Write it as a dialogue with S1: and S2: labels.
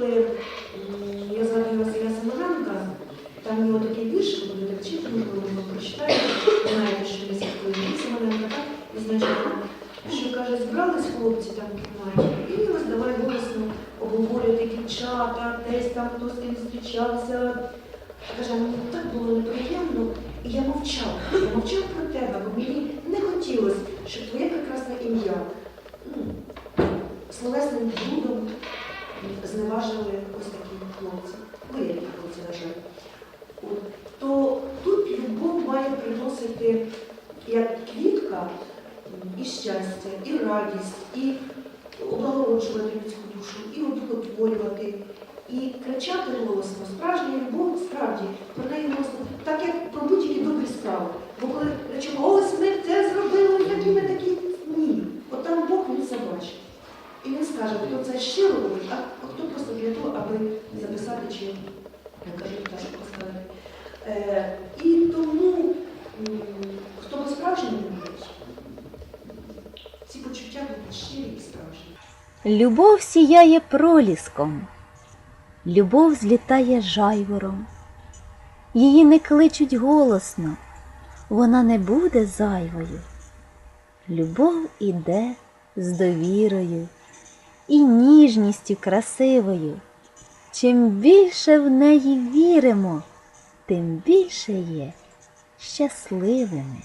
S1: коли я згадую Василя Семененка, там є такий вірш, коли так читати, можливо, ви ви знаєте, що є такий Семененка, так? Значить, що каже, збирались хлопці там в кімнаті, і ось давай голосно обговорювати дівчата, десь там хто з ким зустрічався. Каже, мені так було неприємно, і я мовчав. Я мовчав про тебе, бо мені не хотілося, щоб твоє прекрасне ім'я ну, словесним блудом зневажили ось такі хлопці. Ви які хлопці, на жаль. То тут любов має приносити як квітка і щастя, і радість, і облагороджувати людську душу, і одухотворювати, і кричати голосно. Справжня любов справді про неї голосно, так як про будь-які добрі справи. Бо коли кричимо, ось ми це зробили, такі ми такі. Ні. От там Бог він це бачить. І він скаже, хто це щиро робить, а хто просто для того, аби записати чи як кажуть, пташку поставити. Е, і тому, хто по-справжньому любить, ці почуття будуть щирі і справжні.
S2: Любов сіяє проліском, любов злітає жайвором. Її не кличуть голосно, вона не буде зайвою. Любов іде з довірою і ніжністю красивою. Чим більше в неї віримо, тим більше є щасливими.